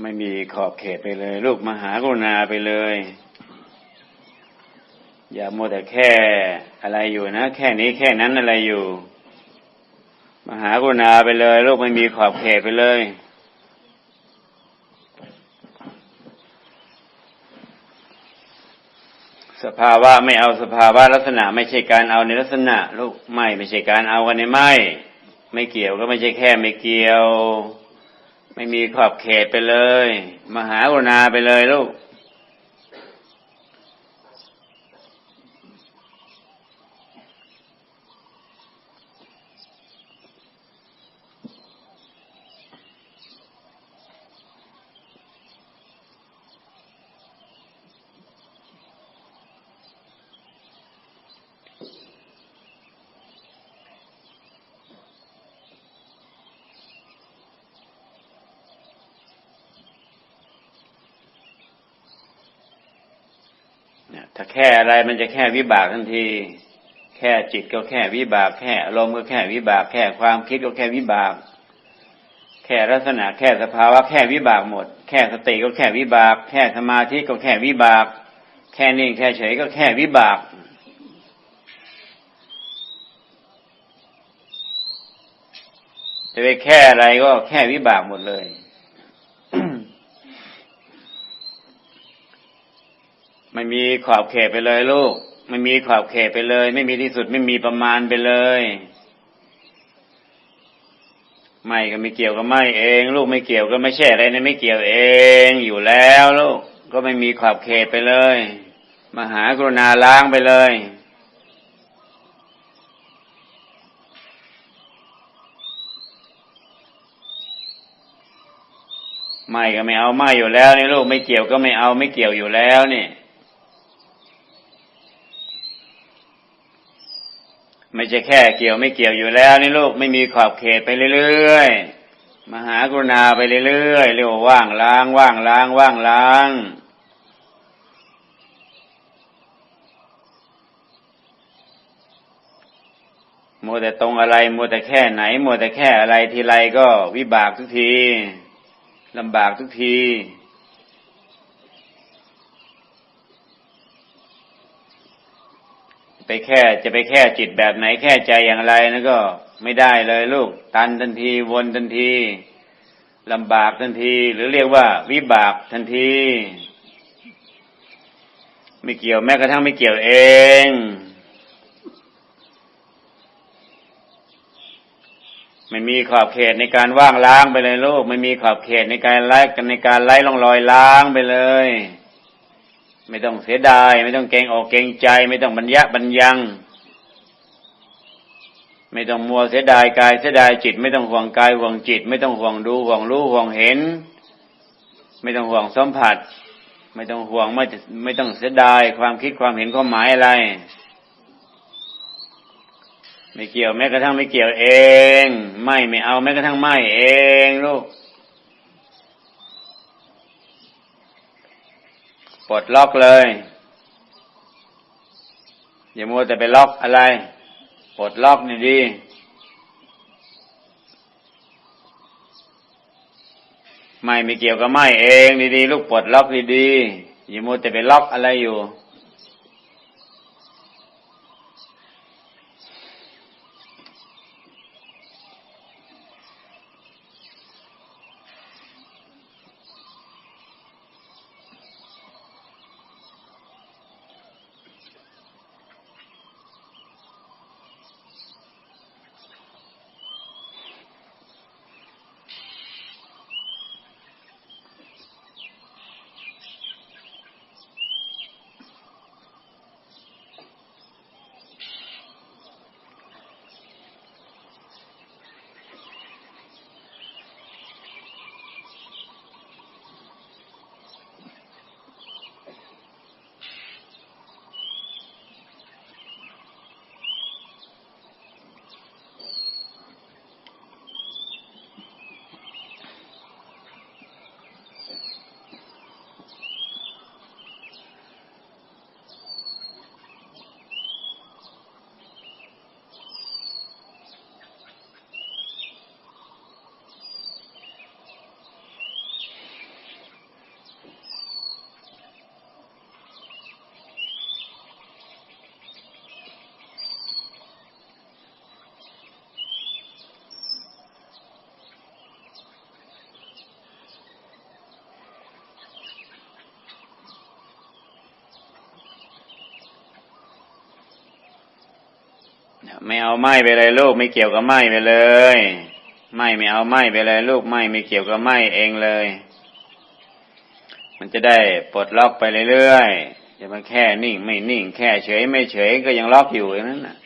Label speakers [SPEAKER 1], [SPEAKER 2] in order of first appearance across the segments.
[SPEAKER 1] ไม่มีขอบเขตไปเลย ลูกมหากรุณาไปเลย อย่าโมแต่แค่อะไรอยู่นะ แค่นี้แค่นั้นอะไรอยู่ มหากรุณาไปเลย ลูกไม่มีขอบเขตไปเลยสภาวะไม่เอาสภาวะลักษณะ ไม่ใช่การเอาในลักษณะลูกไม่ไม่ใช่การเอากันในไม่ ไม่เกี่ยวก็ไม่ใช่แค่ไม่เกี่ยว ไม่มีขอบเขตไปเลย มหากรุณาไปเลยลูก ถ้าแค่อะไรมันจะแค่วิบากทันที แค่จิตก็แค่วิบาก แค่อารมณ์ก็แค่วิบาก แค่ความคิดก็แค่วิบาก แค่ลักษณะแค่สภาวะแค่วิบากหมด แค่สติก็แค่วิบาก แค่สมาธิก็แค่วิบาก แค่นิ่งแค่เฉยก็แค่วิบากจะไปแค่อะไรก็แค่วิบากหมดเลย ไม่มีขอบเขตไปเลยลูก ไม่มีขอบเขตไปเลย ไม่มีที่สุดไม่มีประมาณไปเลย ไม่ก็ไม่เกี่ยวกับไม่เอง ลูกไม่เกี่ยวก็ไม่ใช่อะไรนะไม่เกี่ยวเองอยู่แล้วลูกก็ไม่มีขอบเขตไปเลย มหากรุณาล้างไปเลยไม่ก็ไม่เอาไม่อยู่แล้วนี่ลูกไม่เกี่ยวก็ไม่เอาไม่เกี่ยวอยู่แล้วนี่ ไม่ใช่แค่เกี่ยวไม่เกี่ยวอยู่แล้วนี่ลูกไม่มีขอบเขตไปเรื่อยๆมหากรุณาไปเรื่อยๆเรียกว่าว่างล้างว่างล้างว่างล้างมัวแต่ตรงอะไรมัวแต่แค่ไหนมัวแต่แค่อะไรทีไรก็วิบากทุกทีลำบากทุกที ไป แค่จะไปแค่จิตแบบไหนแค่ใจอย่างไรนั่นก็ไม่ได้เลยลูก ตันทันทีวนทันทีลำบากทันที หรือเรียกว่า วิบากทันที ไม่เกี่ยวแม้กระทั่งไม่เกี่ยวเอง ไม่มีขอบเขตในการว่างล้างไปเลยลูก ไม่มีขอบเขตในการไล่กันในการไล่ลองรอยล้างไปเลย ไม่ต้องเสียดาย ไม่ต้องเกงออกเกงใจ ไม่ต้องบัญญัติบัญญัง ไม่ต้องมัวเสียดายกายเสียดายจิต ไม่ต้องห่วงกายห่วงจิต ไม่ต้องห่วงดูห่วงรู้ห่วงเห็น ไม่ต้องห่วงสัมผัส ไม่ต้องห่วงไม่ไม่ต้องเสียดายความคิดความเห็นความหมายอะไร ไม่เกี่ยวแม้กระทั่งไม่เกี่ยวเอง ไม่ไม่เอาแม้กระทั่งไม่เองลูก ปลดล็อกเลย อย่ามัวแต่ไปล็อกอะไร ปลดล็อกนี่ดี ไม่ไม่เกี่ยวกับไม่เองดีๆลูกปลดล็อกดีๆอย่ามัวแต่ไปล็อกอะไรอยู่ ไม่เอาไม้ไปเลยลูกไม่เกี่ยวกับไม้ไปเลยไม่ไม่เอาไม้ไปเลยลูกไม้ไม่เกี่ยวกับไม้เองเลย มันจะได้ปลดล็อกไปเรื่อยๆจะมาแค่นิ่งไม่นิ่ง แค่เฉย ไม่เฉยก็ยังล็อกอยู่อย่างนั้นน่ะ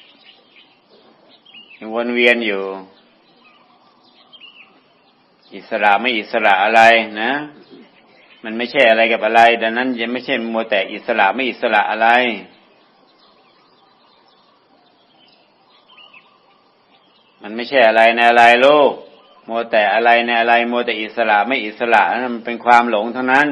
[SPEAKER 1] ยังวนเวียนอยู่ อิสระไม่อิสระอะไรนะ มันไม่ใช่อะไรกับอะไร ดังนั้นยังไม่ใช่มัวแต่อิสระไม่อิสระอะไร มันไม่ใช่อะไรในอะไรลูกมัวแต่อะไรในอะไรมัวแต่อิสระไม่อิสระนั่นมันเป็นความหลงเท่านั้น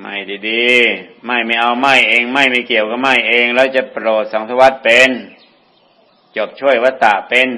[SPEAKER 1] ไม่ดีๆ ไม่ไม่เอาไม่เอง ไม่ไม่เกี่ยวกับไม่เอง แล้วจะโปรดสังสวัสดเป็น จบช่วยวัตตะเป็น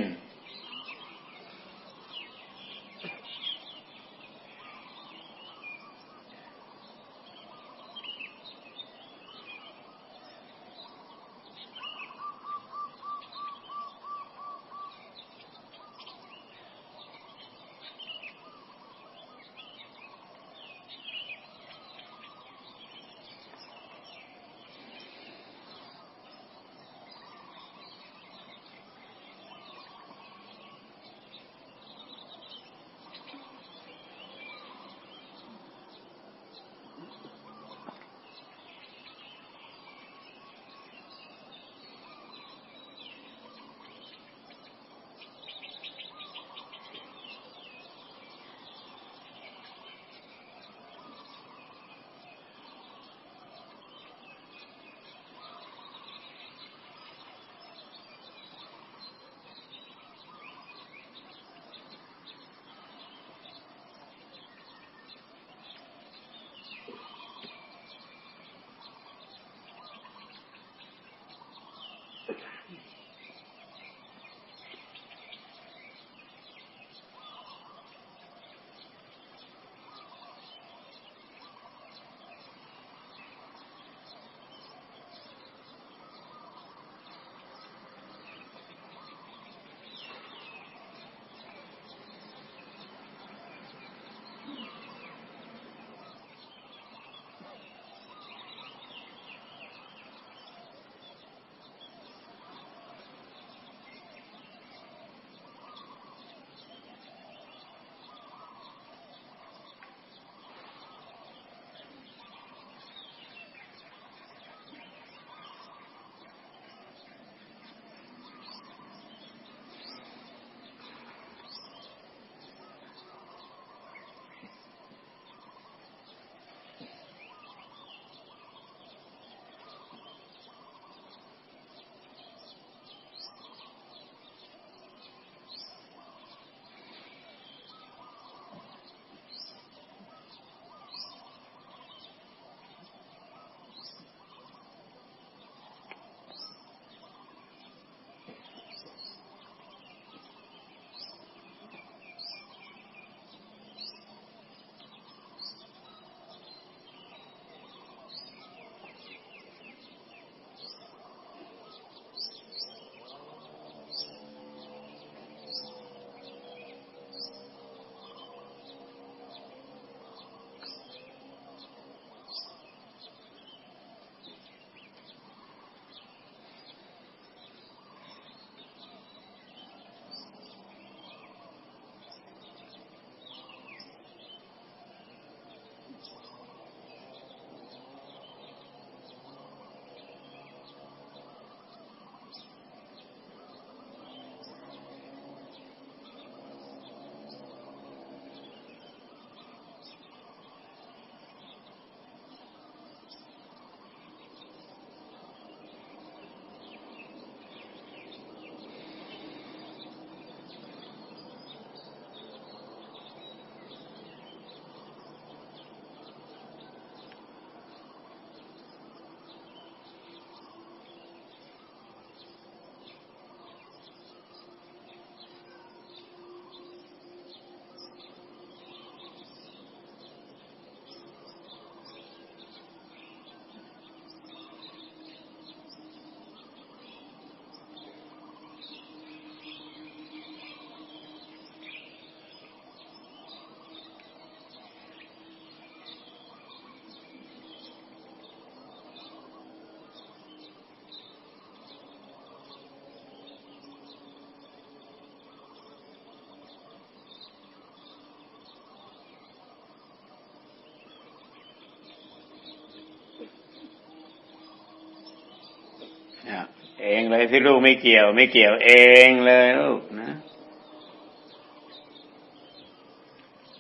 [SPEAKER 1] เองเลยที่ลูกไม่เกี่ยว ไม่เกี่ยวเองเลยลูกนะ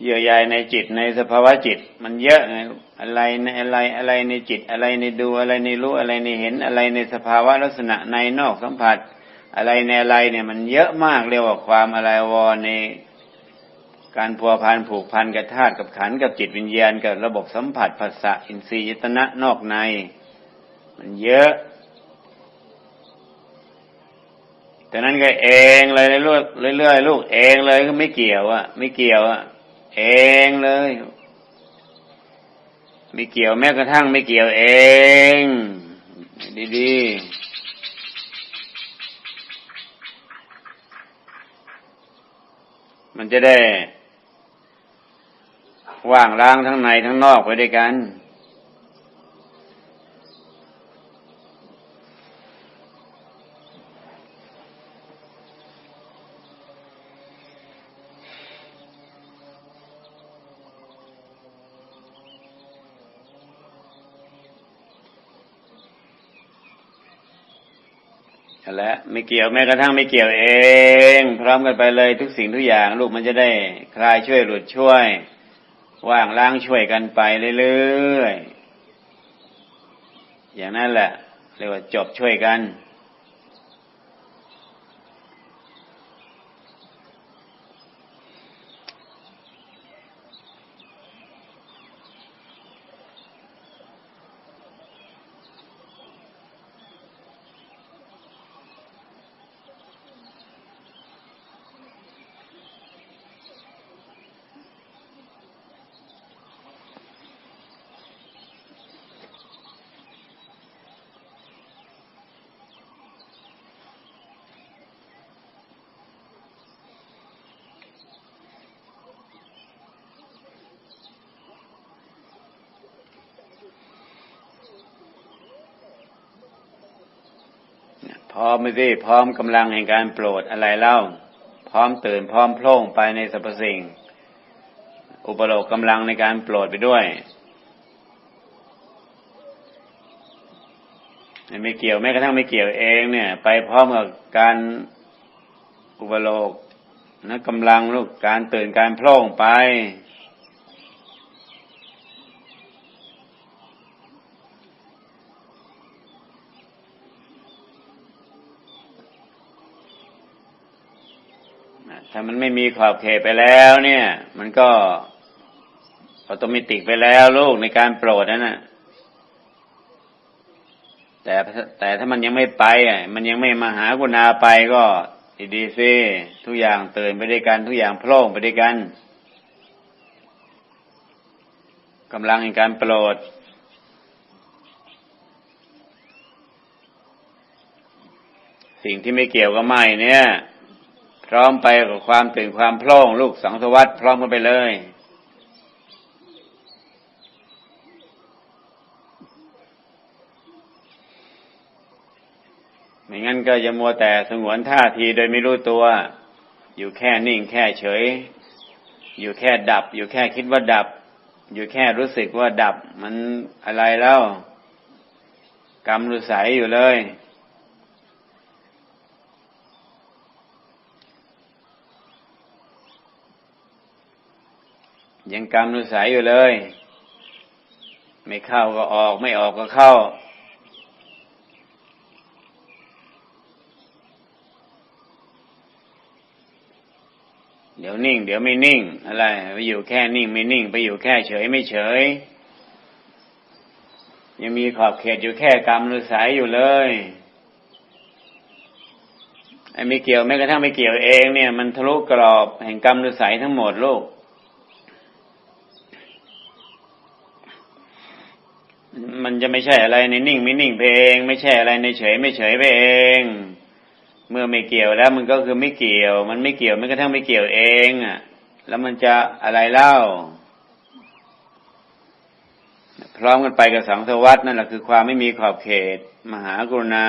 [SPEAKER 1] เยื่อใยในจิตในสภาวะจิต มันเยอะไงอะไรในอะไรอะไรในจิต อะไรในดูอะไรในรู้อะไรในเห็นอะไรในสภาวะลักษณะในนอกสัมผัส อะไรในอะไรเนี่ยมันเยอะมากเรียกว่าความอะไรวอในการพัวพันผูกพันกับธาตุกับขันกับจิตวิญญาณกับระบบสัมผัสภาษาอินทรีย์ยตนะนอกใน มันเยอะ แต่นั้นก็เองเลยเรื่อยเรื่อยลูกเองเลยก็ไม่เกี่ยวอะไม่เกี่ยวอะเองเลย ไม่เกี่ยวแม้กระทั่งไม่เกี่ยวเอง ดีๆมันจะได้ว่างล้างทั้งในทั้งนอกไปด้วยกัน และไม่เกี่ยวแม้กระทั่งไม่เกี่ยวเอง พร้อมกันไปเลยทุกสิ่งทุกอย่าง ลูกมันจะได้คลายช่วยหลุดช่วย ว่างล้างช่วยกันไปเรื่อยๆอย่างนั้นแหละเรียกว่าจบช่วยกัน พร้อมไม่สิพร้อมกำลังแห่งการโปรดอะไรเล่า พร้อมตื่นพร้อมโพล่งไปในสรรพสิ่ง อุปโลกกำลังในการโปรดไปด้วยไม่เกี่ยวแม้กระทั่งไม่เกี่ยวเองเนี่ย ไปพร้อมกับการอุปโลกนะกำลังลูกการตื่นการโพล่งไป ถ้ามันไม่มีขอบเขตไปแล้ว เนี่ย มันก็ออโตมิติกไปแล้วลูกในการโปรดนั่นนะแต่แต่ถ้ามันยังไม่ไปอะมันยังไม่มาหากุณาไปก็ดีซิทุกอย่างเตื่นไปด้วยกันทุกอย่างโพล่งไปด้วยกันกำลังในการโปรดสิ่งที่ไม่เกี่ยวกับไม่เนี่ย พร้อมไปกับความตื่นความโพล่งลูกสังสวัสดิ์พร้อมกันไปเลย ไม่งั้นก็จะมัวแต่สงวนท่าทีโดยไม่รู้ตัว อยู่แค่นิ่งแค่เฉย อยู่แค่ดับ อยู่แค่คิดว่าดับ อยู่แค่รู้สึกว่าดับ มันอะไรแล้วกรรมรู้ใสอยู่เลย ยังกรรมนุสัยอยู่เลย ไม่เข้าก็ออกไม่ออกก็เข้า เดี๋ยวนิ่ง เดี๋ยวไม่นิ่ง อะไรไปอยู่แค่นิ่งไม่นิ่ง ไปอยู่แค่เฉยไม่เฉย ยังมีขอบเขตอยู่แค่กรรมนุสัยอยู่เลยไอ้ไม่เกี่ยวแม้กระทั่งไม่เกี่ยวเองเนี่ย มันทะลุกรอบแห่งกรรมนุสัยทั้งหมดลูก มันจะไม่ใช่อะไรในนิ่งไม่นิ่งไปเอง ไม่ใช่อะไรในเฉยไม่เฉยไปเอง เมื่อไม่เกี่ยวแล้วมันก็คือไม่เกี่ยว มันไม่เกี่ยวไม่กระทั่งไม่เกี่ยวเองอะ แล้วมันจะอะไรเล่าพร้อมกันไปกับสังสวัสดนั่นแหละคือความไม่มีขอบเขต มหากรุณา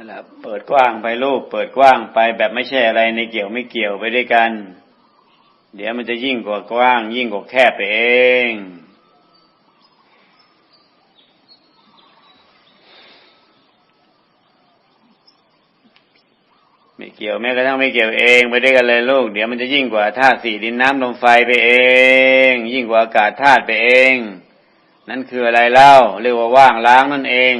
[SPEAKER 1] นั่นแหละเปิดกว้างไปลูกเปิดกว้างไปแบบไม่ใช่อะไรในเกี่ยวไม่เกี่ยวไปด้วยกัน เดี๋ยวมันจะยิ่งกว่ากว้าง ยิ่งกว่าแคบไปเองไม่เกี่ยวแม้กระทั่งไม่เกี่ยวเองไปด้วยกันเลยลูก เดี๋ยวมันจะยิ่งกว่าธาตุสี่ดินน้ำลมไฟไปเอง ยิ่งกว่าอากาศธาตุไปเอง นั่นคืออะไรเล่าเรียกว่าว่างล้างนั่นเอง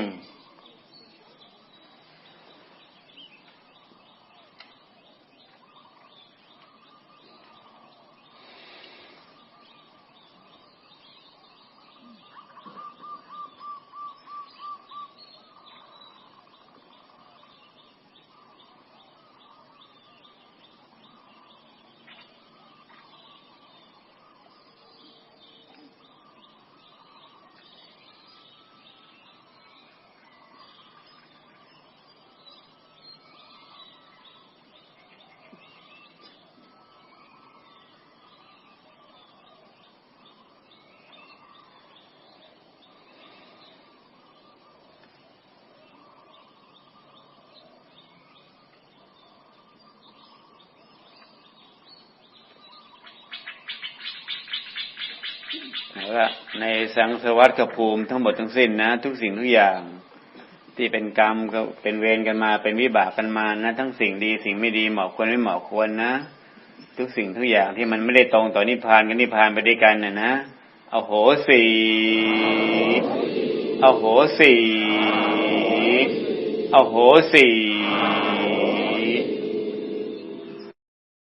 [SPEAKER 1] ว่าในสังสวัสดภูมิทั้งหมดทั้งสิ้นนะ ทุกสิ่งทุกอย่าง ที่เป็นกรรมก็เป็นเวรกันมาเป็นวิบากกันมานะ ทั้งสิ่งดีสิ่งไม่ดีเหมาะควรไม่เหมาะควรนะ ทุกสิ่งทุกอย่างที่มันไม่ได้ตรงต่อนิพพานกับนิพพานไปด้วยกันนะนะเอาโหสีเอาโหสีเอาโหสี